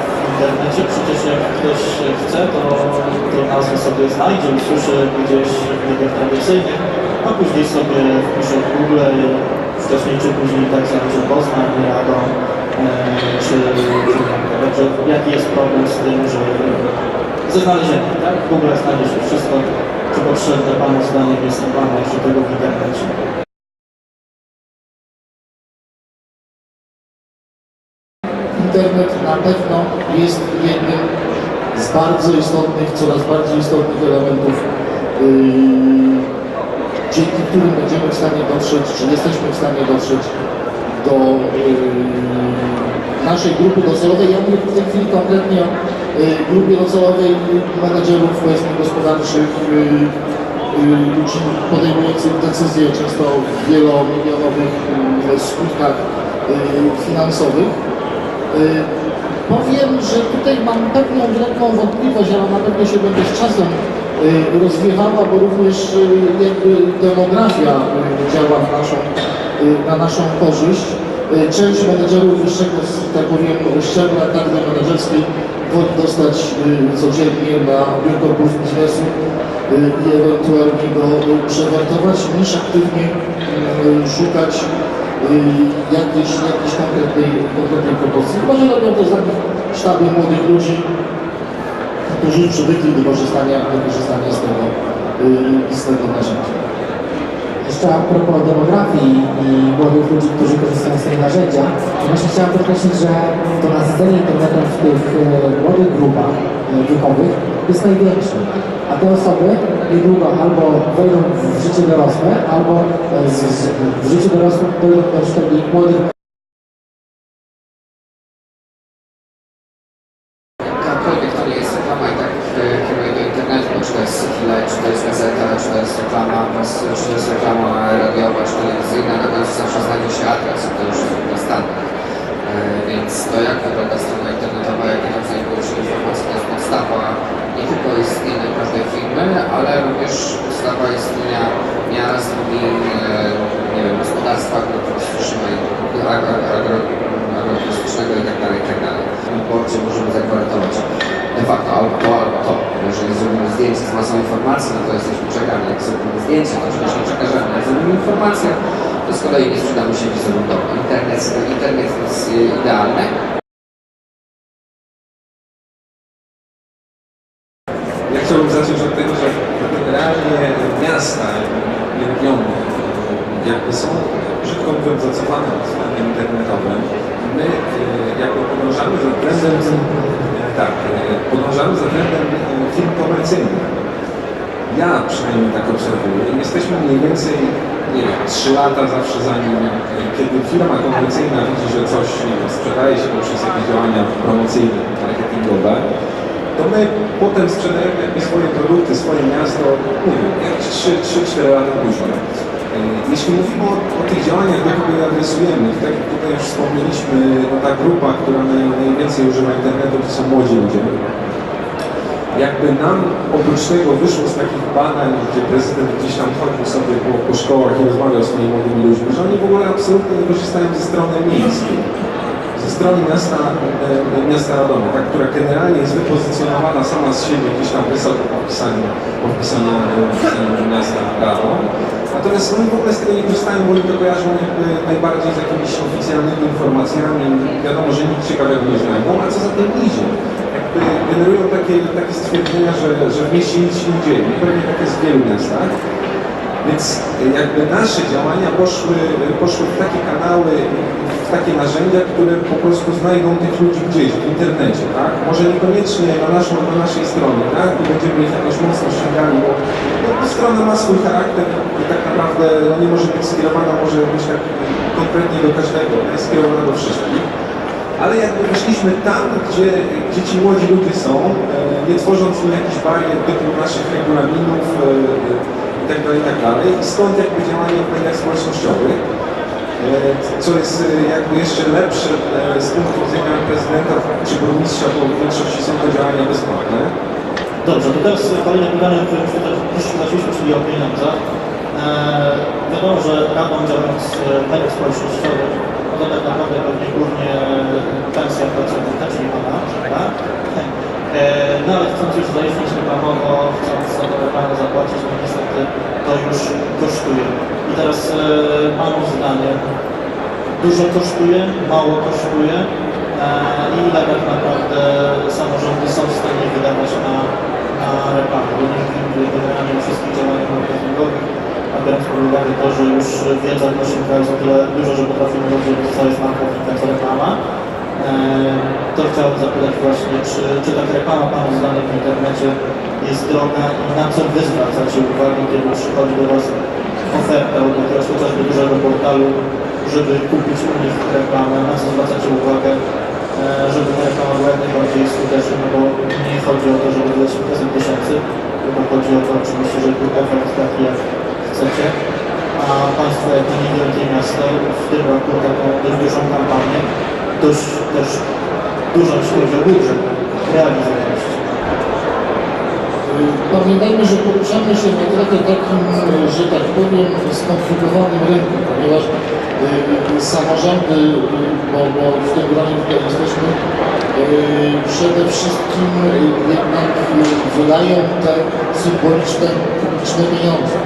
w internecie. Przecież jak ktoś chce, to, to nazwę sobie znajdzie, usłyszy gdzieś w mediach tradycyjnych, a później sobie wpisze w Google, wcześniej czy później tak znajdzie Poznań, Radom, e, czy, czy Także jaki jest problem z tym, że ze znalezieniem, tak? W Google znajdzie się wszystko, co potrzebne Panu zdaniem jest Pana jeszcze tego w internecie. Internet na pewno jest jednym z bardzo istotnych, coraz bardziej istotnych elementów, yy, dzięki którym będziemy w stanie dotrzeć, czy jesteśmy w stanie dotrzeć do yy, naszej grupy docelowej. Ja mówię w tej chwili konkretnie o yy, grupie docelowej menedżerów powiedzmy gospodarczych, ludzi podejmujących decyzje często o wielomilionowych skutkach finansowych. Y, Powiem, że tutaj mam pewną wielką wątpliwość, ale ona pewnie się będzie z czasem y, rozwiewała, bo również y, jakby demografia działa na naszą, na naszą korzyść. Część menedżerów wyższego, tak powiem, szczebla kadry menedżerskiej woli dostać codziennie na biurko plus biznesu i ewentualnie go przewertować, niż aktywnie szukać jakiejś, jakiejś konkretnej, konkretnej propozycji. Chyba, że robią za sztaby młodych ludzi, którzy przywykli do korzystania, do korzystania z tego, y, z tego narzędzia. Jeszcze a propos demografii i młodych ludzi, którzy korzystają z tego narzędzia, właśnie chciałem podkreślić, że to nasycenie internetem w tych e, młodych grupach wiekowych jest największe. A te osoby niedługo albo wejdą w życie dorosłe, albo e, z, z, w życiu dorosłym dojdą do szczebli młodych Jakakolwiek to nie jest reklama i tak e, kieruje do internetu, czy to jest Cityle, czy to jest gazeta, czy to jest reklama, pras- czy to jest reklama radiowa, czy telewizyjna, na końcu zawsze znajdzie się adres i to już jest na standard. E, Więc to jak wygląda strona internetowa, jakie tam znajdują się informacje, to jest podstawa nie tylko istnienia każdej firmy, ale również podstawa istnienia miara z drugim, e, nie wiem, gospodarstwa, które po prostu trzymają agro, agro, agroturystycznego i tak dalej, i tak dalej. W porcie możemy zagwarantować de facto albo to, albo to. Jeżeli zrobimy zdjęcie z masą informacji, czekani. Jak zrobimy zdjęcie, to oczywiście przekażemy. Jak zrobimy to z kolei nie sprzedamy się wizerunkowo. Internet, internet jest e, idealny, Ja chciałbym zacząć od tego, że generalnie miasta i regiony jakby są, brzydko mówiąc, zacofane pod względem internetowym. My e, jakby podążamy za trendem, e, tak, e, podążamy za trendem e, firm komercyjnych. Ja przynajmniej tak obserwuję. Jesteśmy mniej więcej, nie wiem, 3 lata zawsze za nim, e, kiedy firma komercyjna widzi, że coś sprzedaje się poprzez jakieś działania promocyjne, marketingowe, to my potem sprzedajemy jakby swoje produkty, swoje miasto, nie wiem, jakieś 3-4 lata później. E, Jeśli mówimy o, o tych działaniach, do których adresujemy, to tak jak tutaj już wspomnieliśmy, no ta grupa, która naj, najwięcej używa internetu, to są młodzi ludzie. Jakby nam oprócz tego wyszło z takich badań, gdzie prezydent gdzieś tam chodził sobie po, po szkołach i rozmawiał z tymi młodymi ludźmi, że oni w ogóle absolutnie nie korzystają ze strony miejskiej ze strony miasta, e, miasta Radomia, ta, która generalnie jest wypozycjonowana sama z siebie gdzieś tam wysoko po wpisaniu, po wpisaniu, e, miasta Radom. Natomiast oni w ogóle z tego nie korzystają, bo oni to kojarzą jakby najbardziej z jakimiś oficjalnymi informacjami. Wiadomo, że nic ciekawego nie znajdą, a co za tym idzie? Generują takie, takie stwierdzenia, że, że w mieście nic się nie dzieje. Pewnie tak jest w wielu miastach. Więc jakby nasze działania poszły, poszły w takie kanały, w takie narzędzia, które po prostu znajdą tych ludzi gdzieś w internecie, tak? Może niekoniecznie na, naszą, na naszej stronie, tak? I będziemy ich jakoś mocno ściągali, bo no, strona ma swój charakter i tak naprawdę no, nie może być skierowana może być tak konkretnie do każdego, jest skierowana do wszystkich. Ale jakby weszliśmy tam, gdzie, gdzie ci młodzi ludzie są, e, nie tworząc im jakichś barier typu naszych regulaminów e, i tak dalej, i stąd jakby działanie w mediach społecznościowych, e, co jest e, jakby jeszcze lepsze e, z punktu widzenia prezydenta czy burmistrza, bo w większości są to działania bezpłatne. Dobrze, to teraz kolejne pytanie, o którym też zaczęliśmy, czyli o pieniądzach. Eee, wiadomo, że Radom działając w mediach społecznościowych to tak naprawdę pewnie głównie pensja pracownika, pana, tak? E, No ale chcąc już zaistnieć reklamowo, chcąc za to reklamę zapłacić, no niestety to już kosztuje. I teraz e, mam zdanie, dużo kosztuje, mało kosztuje e, i ile tak naprawdę samorządy są w stanie wydawać na, na reklamę, bo nie mówimy generalnie o wszystkich działaniach marketingowych, a biorąc pod uwagę to, że już wiedza naszym kraju jest tyle duża, że potrafimy rozróżnić, co jest marketing, a co reklama, e, to chciałbym zapytać właśnie, czy, czy ta reklama Panu zdaniem w internecie jest droga i na co Wy zwracacie uwagę, kiedy przychodzi do Was oferta od jakiegoś chociażby dużego portalu, żeby kupić u nich reklamę, na co zwracacie uwagę, e, żeby ta reklama była jak najbardziej skuteczna, bo nie chodzi o to, żeby wydać kilkaset tysięcy, tylko chodzi o to oczywiście, żeby był efekt taki jak chcecie, a Państwo jako niewielkie miasto w roku taką dość dużą kampanię, dość też dużą, o budżet, realizowaliście. Pamiętajmy, że poruszamy się na trochę takim, że tak powiem, skomplikowanym rynku, ponieważ y, samorządy, y, bo, bo w tym gronie tutaj jesteśmy, y, przede wszystkim jednak wydają te symboliczne, publiczne pieniądze,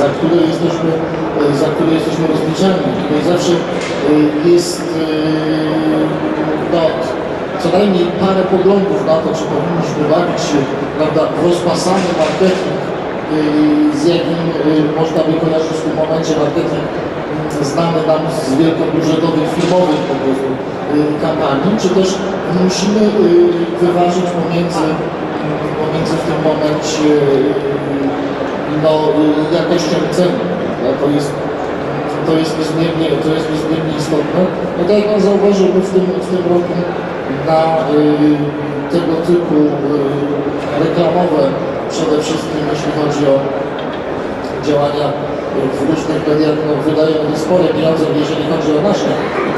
za które jesteśmy, y, za które jesteśmy rozliczani. Tutaj zawsze y, jest y, no, co najmniej parę poglądów na to, czy powinniśmy bawić się prawda, rozpasany marketing, z jakim można by kojarzyć w tym momencie marketing yy, znany nam z wielkobudżetowych, filmowych po prostu kampanii, czy też musimy wyważyć pomiędzy, pomiędzy w tym momencie no, yy, jakością prawda? To jest to jest niezmiernie, to jest niezmiernie istotne. No tak jak Pan zauważył, my w tym, w tym roku na y, tego typu y, reklamowe, przede wszystkim jeśli chodzi o działania w różnych mediach, no, wydajemy spore pieniądze, jeżeli chodzi o nasze,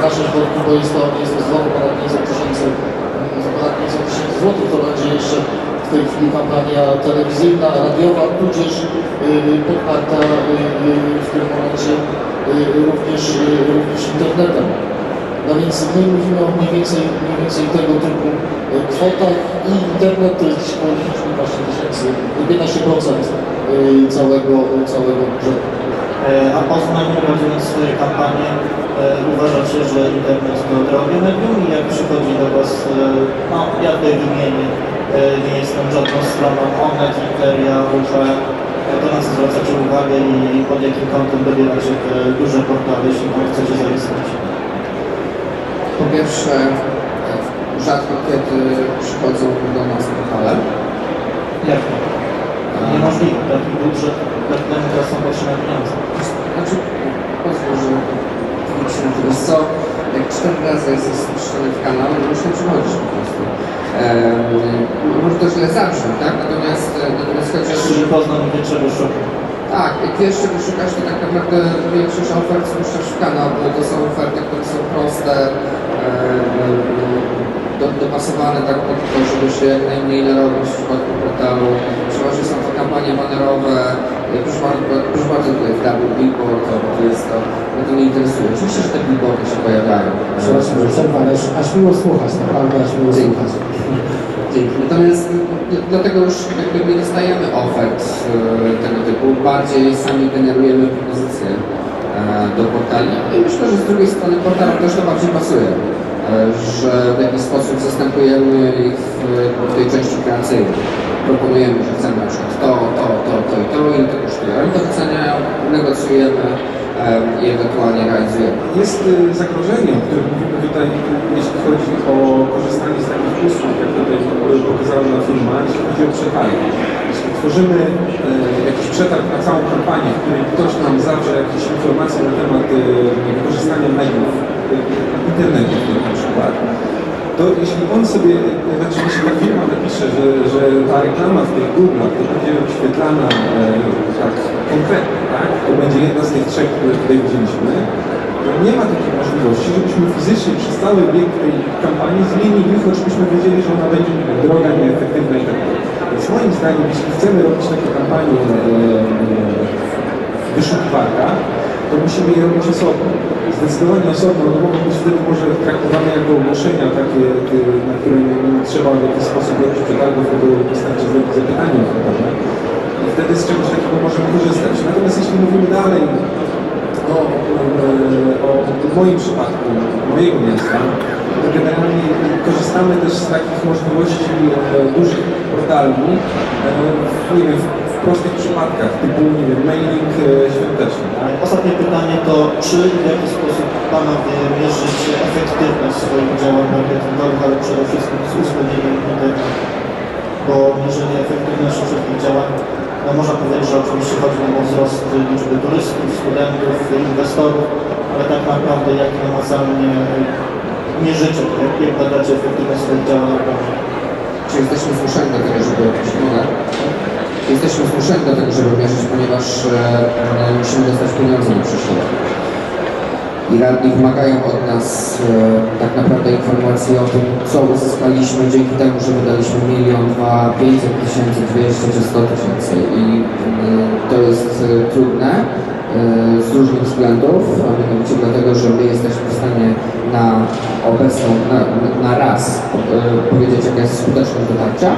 nasze środki, bo jest to, jest to znowu ponad 500 tysięcy mm, ponad 500 tysięcy złotych, to będzie jeszcze w tej chwili kampania telewizyjna, radiowa, tudzież y, poparta y, y, w tym momencie również, również internetem. No więc my mówimy o mniej więcej, mniej więcej tego typu kwotach i internet to jest około 15 tysięcy, 15% y, całego, całego budżetu. E, A Poznań, swoje kampanie, e, uważacie, że internet to drogie medium i jak przychodzi do Was, e, no ja tutaj nie jestem żadną stroną Onet, Interia, UFE, e, to na co zwracacie uwagę i pod jakim kątem dobieracie te duże portale, jeśli tam chcecie zaistnieć. Po pierwsze, e, rzadko kiedy przychodzą do nas portale. Jak to? Niemożliwe, taki budżet, ten teraz są potrzebne pieniądze. Znaczy, pozwól, że do tego, co, jak cztery razy jest zastrzeżony w kanał, to muszę przychodzić po prostu. Może to źle zabrzmi, tak? Natomiast, e, natomiast to, Czyli Poznań wie czego szuka. tak, jak wiesz, czego szukasz, to tak naprawdę większość ofert spuszczasz w kanał, bo to są oferty, które są proste, e, do, dopasowane tak pod to, żeby się jak najmniej narobić w przypadku portalu. Przeważnie są to kampanie banerowe, proszę bardzo, proszę bardzo tutaj w double billboard, to, jest to, mnie to nie interesuje. Oczywiście, że te billboardy się pojawiają. Przepraszam, że przerwę, ale aż, miło słuchać, naprawdę aż miło słuchać. Dzięki. Natomiast d- dlatego już jakby nie dostajemy ofert e, tego typu, bardziej sami generujemy propozycje e, do portali i myślę, że z drugiej strony portal też to bardziej pasuje, że w jakiś sposób zastępujemy ich w, tej części kreacyjnej. Proponujemy, że chcemy na przykład to, to, to, to i to i to kosztuje. To wyceniają, negocjujemy e, i ewentualnie realizujemy. Jest y, zagrożenie, o którym mówimy tutaj, jeśli chodzi o korzystanie z takich usług, jak tutaj pokazałem na filmach, jeśli chodzi o przetargi. Jeśli tworzymy e, jakiś przetarg na całą kampanię, w której ktoś nam zawrze jakieś informacje na temat e, wykorzystania mediów, e, przykład, to jeśli on sobie, znaczy jeśli ta firma napisze, że, że ta reklama w tych Google'ach to będzie wyświetlana e, tak konkretnie, tak? To będzie jedna z tych trzech, które tutaj widzieliśmy, to nie ma takiej możliwości, żebyśmy fizycznie przez cały bieg tej kampanii zmienili, choćbyśmy wiedzieli, że ona będzie droga, nieefektywna i tak dalej. Więc moim zdaniem, jeśli chcemy robić takie kampanie e, w wyszukiwarkach, to musimy je robić osobno. Zdecydowanie osobno, one mogą być wtedy może traktowane jako ogłoszenia takie, y, na które nie, trzeba w jakiś sposób robić przetargów, tylko wystarczy zrobić zapytanie ofertowe. I wtedy z czegoś takiego możemy korzystać. Natomiast jeśli mówimy dalej o, o, o moim przypadku, mojego miasta, to generalnie korzystamy też z takich możliwości e, dużych portali, e, nie wiem, w, w prostych przypadkach, typu, nie wiem, mailing e, świąteczny, tak? Ostatnie pytanie to, czy w jaki sposób Panowie mierzycie efektywność swoich działań marketingowych, ale przede wszystkim z uwzględnieniem internetu? Bo mierzenie efektywności wszelkich działań, no można powiedzieć, że oczywiście chodzi nam o wzrost liczby turystów, studentów, inwestorów, ale tak naprawdę jak namacalnie mierzycie, jak, jak badacie efektywność swoich działań? Czy jesteśmy zmuszeni do tego, żeby jesteśmy zmuszeni do tego, żeby mierzyć, ponieważ e, e, musimy dostać pieniądze na przyszły rok. I radni wymagają od nas e, tak naprawdę informacji o tym, co uzyskaliśmy dzięki temu, że wydaliśmy milion, dwa, pięćset tysięcy, dwieście czy sto tysięcy. I e, to jest e, trudne e, z różnych względów, a mianowicie dlatego, że my jesteśmy w stanie na obecną, na, na raz e, powiedzieć, jaka jest skuteczność dotarcia.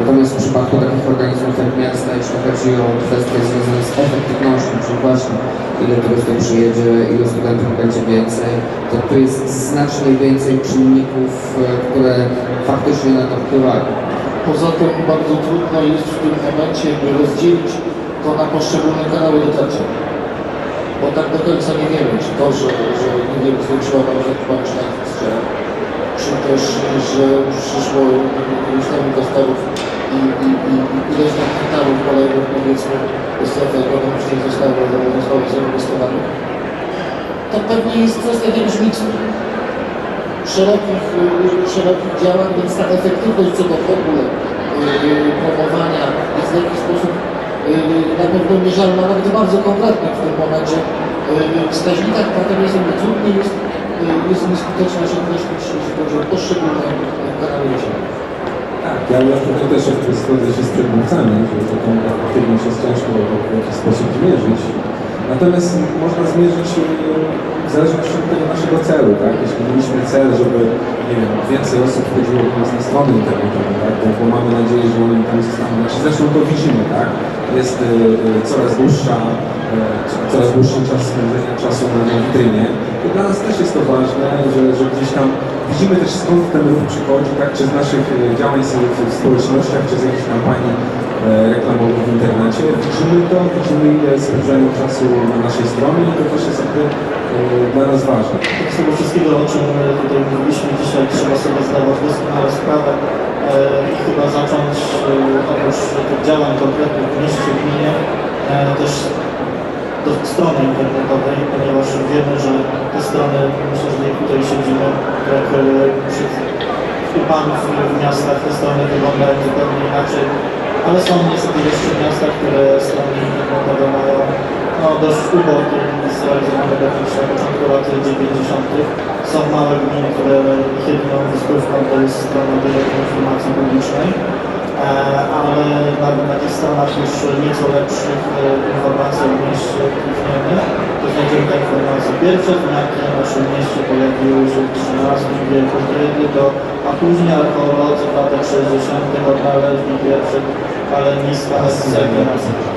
Natomiast w przypadku takich organizmów jak miasta, jeśli chodzi o kwestie związane z efektywnością, czyli właśnie ile turystów przyjedzie, ilu studentów będzie więcej, to tu jest znacznie więcej czynników, e, które faktycznie na to wpływają. Poza tym bardzo trudno jest w tym momencie rozdzielić to na poszczególne kanały dotarcia. Bo tak do końca nie wiemy, czy to, że, że nie wiem, zwiększyła nam też, że przyszło iluś tam inwestorów i, i, i, ileś tam hektarów kolejnych, powiedzmy, strefy ekonomicznej zostało, zostało zainwestowanych. To pewnie jest kwestia jakiegoś miksu szerokich, y, szerokich działań, więc ta efektywność co do w ogóle y, promowania jest w jakiś sposób y, na pewno mierzalna, nawet bardzo konkretnie w tym momencie wskaźnikach, natomiast jakby trudniej jest, y, jest nieskuteczność określić, jeśli chodzi o poszczególne kanały osiągnięć. Tak, ja ja tutaj też zgodzę się z przedmówcami, że taką efektywność jest ciężko w jakiś sposób zmierzyć. Natomiast można zmierzyć e, w zależności od tego naszego celu, tak? Jeśli mieliśmy cel, żeby, nie wiem, więcej osób wchodziło do nas na strony internetowe, tak? Bo, mamy nadzieję, że oni tam zostaną. Znaczy zresztą to widzimy, tak? Jest e, coraz dłuższa, co- coraz dłuższy czas spędzenia czasu na, witrynie. To dla nas też jest to ważne, że, że gdzieś tam widzimy też skąd ten ruch przychodzi, tak? Czy z naszych działań w społecznościach, czy z jakichś kampanii e, reklamowych w internecie. Widzimy to, widzimy ile spędzają czasu na naszej stronie i to też jest jakby e, dla nas ważne. Z tego wszystkiego, o czym e, tutaj mówiliśmy dzisiaj, trzeba sobie zdawać doskonale sprawę i chyba zacząć oprócz tych działań konkretnych w mieście, w gminie, też do strony internetowej, ponieważ wiemy, że te strony, myślę, że tutaj siedzimy, jak przy panów w miastach te strony wyglądają zupełnie inaczej, ale są niestety jeszcze miasta, które internetowe mają no, dość ubogie i zrealizowane jakichś na początku lat 90. Są małe gminy, które jedyną wyspówką to jest strona Informacji Publicznej, e, ale na, na tych stronach już nieco lepszych e, informacji o mieście klikniemy, to znajdziemy te informacje. Pierwsze znaki w naszym mieście pojawiły się w 13 wieku krydy, do, a później archeolodzy w latach 60. odnaleźli pierwsze paleniska SCG.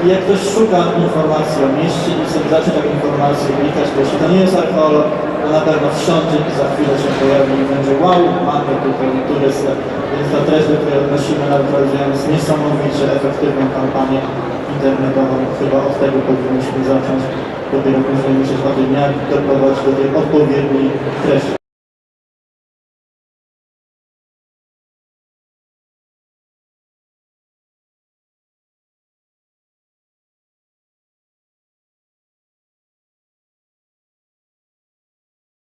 I jak ktoś szuka informacji o mieście i sobie zacznie taką informację klikać, to jeśli to nie jest archeolog, to na pewno wsiądzie i za chwilę się pojawi i będzie wow, mamy tutaj turystę. Więc ta treść, do której odnosimy na jest niesamowicie efektywną kampanię internetową. Chyba od tego powinniśmy zacząć. Dopiero później myśleć o tym, jak doprowadzić do tej odpowiedniej treści.